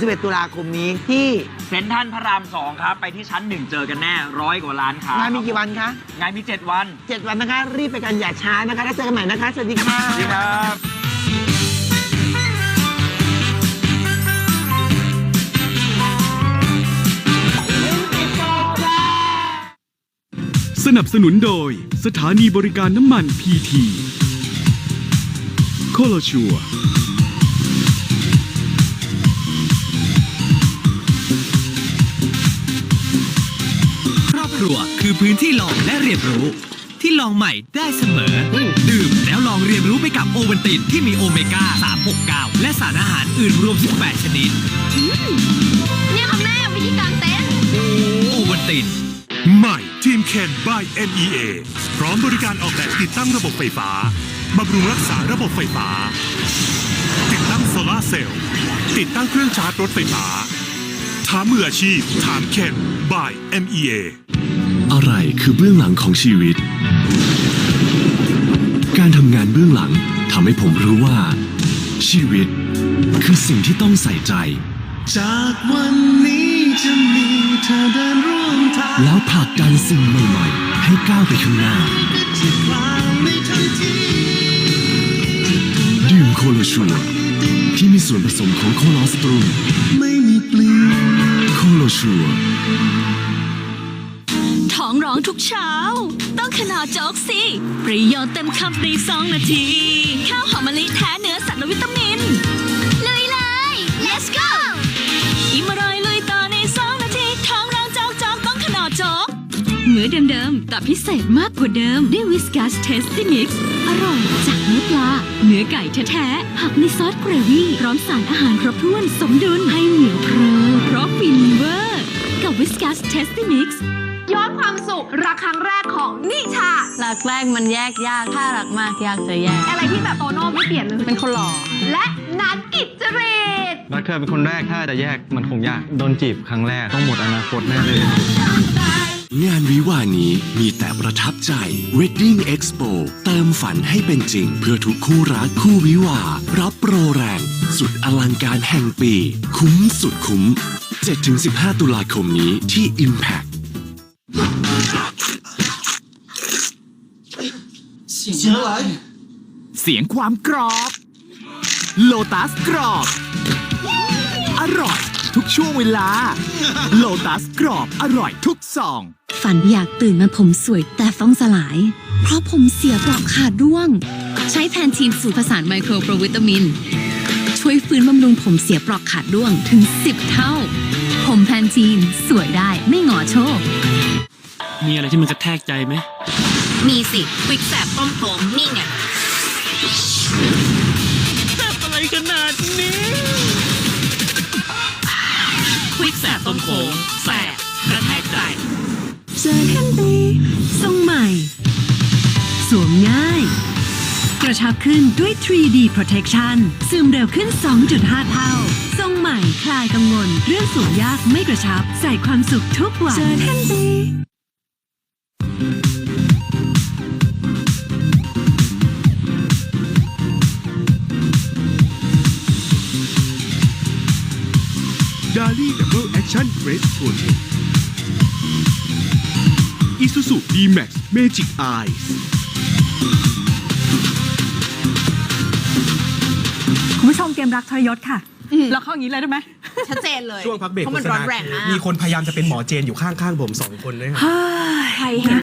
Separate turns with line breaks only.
11ตุลาคมนี้ที่
เซ็นทรัลพระรามสองครับ ไปที่ชั้นหนึ่งเจอกันแน่ร้อยกว่าล้านค้างา
นมีกี่วันคะ
งานมี 7 วัน
7 วันนะคะ รีบไปกันอย่าช้านะคะแล้วเจอกันใหม่นะคะ สวัสดีค่ะ
สวัสดีครับ
สนับสนุนโดยสถานีบริการน้ำมันพีทีโคโลชัว
ครอบครัวคือพื้นที่ลองและเรียนรู้ ที่ลองใหม่ได้เสมอดื่มแล้วลองเรียนรู้ไปกับโอวันตินที่มีโอเมก้า 369 และสารอาหารอื่นรวม 18 ชนิด
เนี่ยค่ะแม่วิธีการเต้น
โอวันติน
ใหม่ทีมเคน by NEA พร้อมบริการออกแบบติดตั้งระบบไฟฟ้าบำรุงรักษาระบบไฟฟ้า ติดตั้งโซลาร์เซลล์ติดตั้งเครื่องชาร์จรถไฟฟ้าถามมืออาชีพ ถามเคน by NEA
อะไร คือเบื้องหลังของชีวิต การทำงานเบื้องหลังทำให้ผมรู้ว่า ชีวิต คือสิ่งที่ต้องใส่ใจ
จากวันนี้จะมีเธอเดินร่วมทาง
แล้วผลักดันสิ่งใหม่ๆ ให้ก้าวไปข้างหน้า
ที่คลางในทันที
ดื่มโคโลชัวที่มีส่วนผสมของโคลอสตรูม
ไม่มีเปลี่ยน
โคโลชัว
ท้ องร้องทุกเช้า ต้องขนาดโจ๊กสิประโยชน์เต็มคำในสองนาที ข้าวหอมมะลิแท้เนื้อสัตว์และวิตามิน ลุยเลย let's go อิ่มอร่อยลุยต่อในสองนาทีท้องร้องจอกจอกต้องขนาดโจ๊กมื้อเดิมๆแต่พิเศษมากกว่าเดิมด้วยวิสกัสเทสตี้มิกซ์อร่อยจากเนื้อปลา เนื้อไก่แท้ๆ หักในซอสเกรวี่พร้อมสารอาหารครบถ้วนสมดุลให้เหนียวเพลินเพราะฟินเวอร์ กับวิสกัสเทสตี้มิกซ์
ย้อนความสุขรักครั้งแรกของนิชา
รักแรกมันแยกยากถ้ารักมากยากจะแยก
อะไรที่แบบโตโน่ไม่เปลี่ยนเลย
เป็นคนหล่อ
และนัทกิจจเรต
รักเธอเป็นคนแรกถ้าจะแยกมันคงยากโดนจีบครั้งแรกต้องหมดอนาคตแน่เลย
งานวิวาห์นี้มีแต่ประทับใจ Wedding Expo เติมฝันให้เป็นจริง เพื่อทุกคู่รักคู่วิวาห์รับโปรแรง สุดอลังการแห่งปี คุ้มสุดคุ้ม 7-15 ตุลาคมนี้ที่ Impact
เสียงความกรอบ โลตัสกรอบ อร่อย ทุกช่วงเวลา โลตัสกรอบอร่อยทุกซอง
ฝันอยากตื่นมาผมสวยแต่ต้องสลาย เพราะผมเสียปลอกขาดร่วง ใช้แพนทีนสูตรผสานไมโครโปรวิตามิน ช่วยฟื้นบำรุงผมเสียปลอกขาดร่วงถึง 10 เท่า ผมแพนทีนสวยได้ไม่หงอโชค
มีอะไรที่มันกระแทกใจไหม
มีสิวิกแสบต้มผมนี่ไง
อะไรขนาดนี้
ควิกแสบต้มโขงแสบกระแทกใจ
เจอกันดีทรงใหม่ สวมง่าย กระชับขึ้นด้วย 3D Protection ซึมเร็วขึ้น 2.5 เท่า ทรงใหม่คลายกังวล เรื่องสวมยากไม่กระชับ ใส่ความสุขทุกวันเจอกันดี
ดาลี่ดับเบิลแอคชั่นเกรสโปรเทคอิซูซูดีแม็กซ์เมจิกไอส์
คุณผู้ชมเกมรักทรยศค่ะแล้วเข้าอย่างนี้เลยได้ไหม
ชัดเจนเลย
ช่วงพักเบรก
เพราะ
โฆ
มัน
ษ
ร้อ
ณาน
แรงมาก
มีคนพยายามจะเป็นหมอเจนอยู่ข้างๆผมสองคนด้วยครับ
ใครเห็น